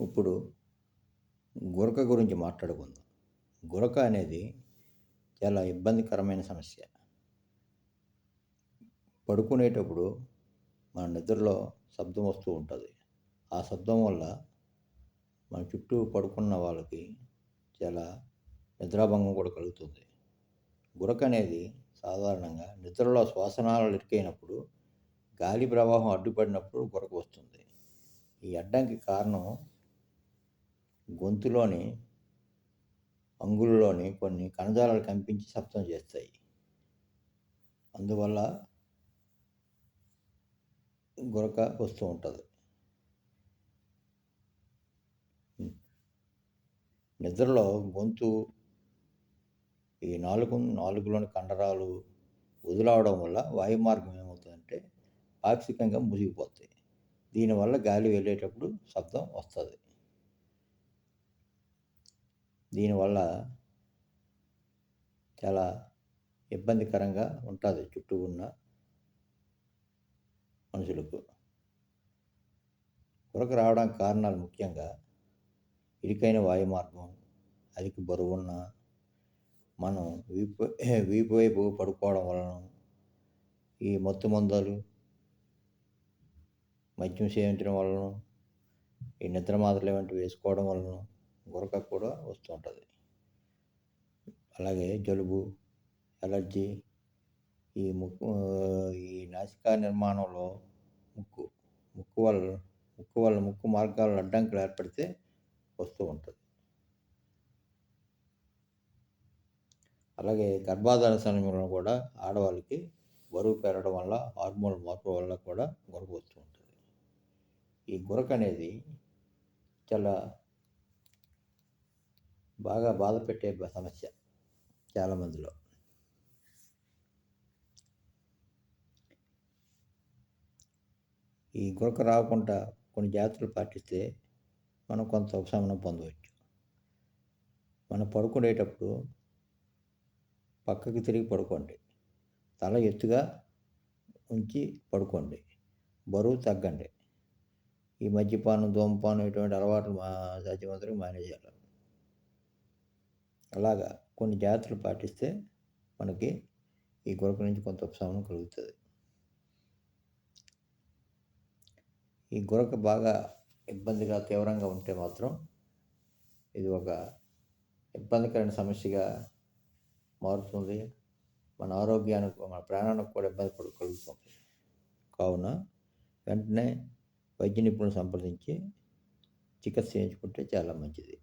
ఇప్పుడు గురక గురించి మాట్లాడుకుందాం. గురక అనేది చాలా ఇబ్బందికరమైన సమస్య. పడుకునేటప్పుడు మన నిద్రలో శబ్దం వస్తూ ఉంటుంది. ఆ శబ్దం వల్ల మన చుట్టూ పడుకున్న వాళ్ళకి చాలా నిద్రాభంగం కూడా కలుగుతుంది. గురక అనేది సాధారణంగా నిద్రలో శ్వాసనాలు ఇరుకైనప్పుడు గాలి ప్రవాహం అడ్డుపడినప్పుడు గురక వస్తుంది. ఈ అడ్డంకి కారణం గొంతులోని అంగుల్లోని కొన్ని కణజాలాలు కంపించి శబ్దం చేస్తాయి. అందువల్ల గురక వస్తూ ఉంటుంది. నిద్రలో గొంతు ఈ నాలుగు నాలుగులోని కండరాలు వదిలావడం వల్ల వాయు మార్గం ఏమవుతుందంటే పాక్షికంగా మునిగిపోతాయి. దీనివల్ల గాలి వెళ్ళేటప్పుడు శబ్దం వస్తుంది. దీనివల్ల చాలా ఇబ్బందికరంగా ఉంటుంది చుట్టూ ఉన్న మనుషులకు. కొరకు రావడానికి కారణాలు ముఖ్యంగా ఇరుకైన వాయు మార్గం అధిక బరువున్న మనం వీపు వీపు వైపు పడుకోవడం వలన ఈ మత్తు మందాలు మద్యం సేవించడం వలన ఈ నిద్ర మాత్రలు ఏమంటే వేసుకోవడం వలన గురక కూడా వస్తూ ఉంటుంది. అలాగే జలుబు ఎలర్జీ ఈ ముక్కు ఈ నాసికా నిర్మాణంలో ముక్కు ముక్కు వల్ల ముక్కు వల్ల ముక్కు మార్గాల అడ్డంకులు ఏర్పడితే వస్తూ ఉంటుంది. అలాగే గర్భాధార సమయంలో కూడా ఆడవాళ్ళకి బరువు పెరగడం వల్ల హార్మోన్ మార్పు వల్ల కూడా గురక వస్తూ ఉంటుంది. ఈ గురక అనేది చాలా బాగా బాధ పెట్టే సమస్య చాలామందిలో. ఈ గురక రాకుండా కొన్ని జాగ్రత్తలు పాటిస్తే మనం కొంత ఉపశమనం పొందవచ్చు. మనం పడుకునేటప్పుడు పక్కకి తిరిగి పడుకోండి. తల ఎత్తుగా ఉంచి పడుకోండి. బరువు తగ్గండి. ఈ మద్యపానం ధూమపానం ఇటువంటి అలవాట్లు మా సాధ్యమంతరం మానేయాలి అలాగా కొన్ని జాగ్రత్తలు పాటిస్తే మనకి ఈ గొడవ నుంచి కొంత ఉపశమనం కలుగుతుంది. ఈ గొరక బాగా ఇబ్బందిగా తీవ్రంగా ఉంటే మాత్రం ఇది ఒక ఇబ్బందికరమైన సమస్యగా మారుతుంది. మన ఆరోగ్యానికి మన ప్రాణానికి కూడా ఇబ్బంది పడు కలుగుతుంది. కావున వెంటనే వైద్య నిపుణులు సంప్రదించి చికిత్స చేయించుకుంటే చాలా మంచిది.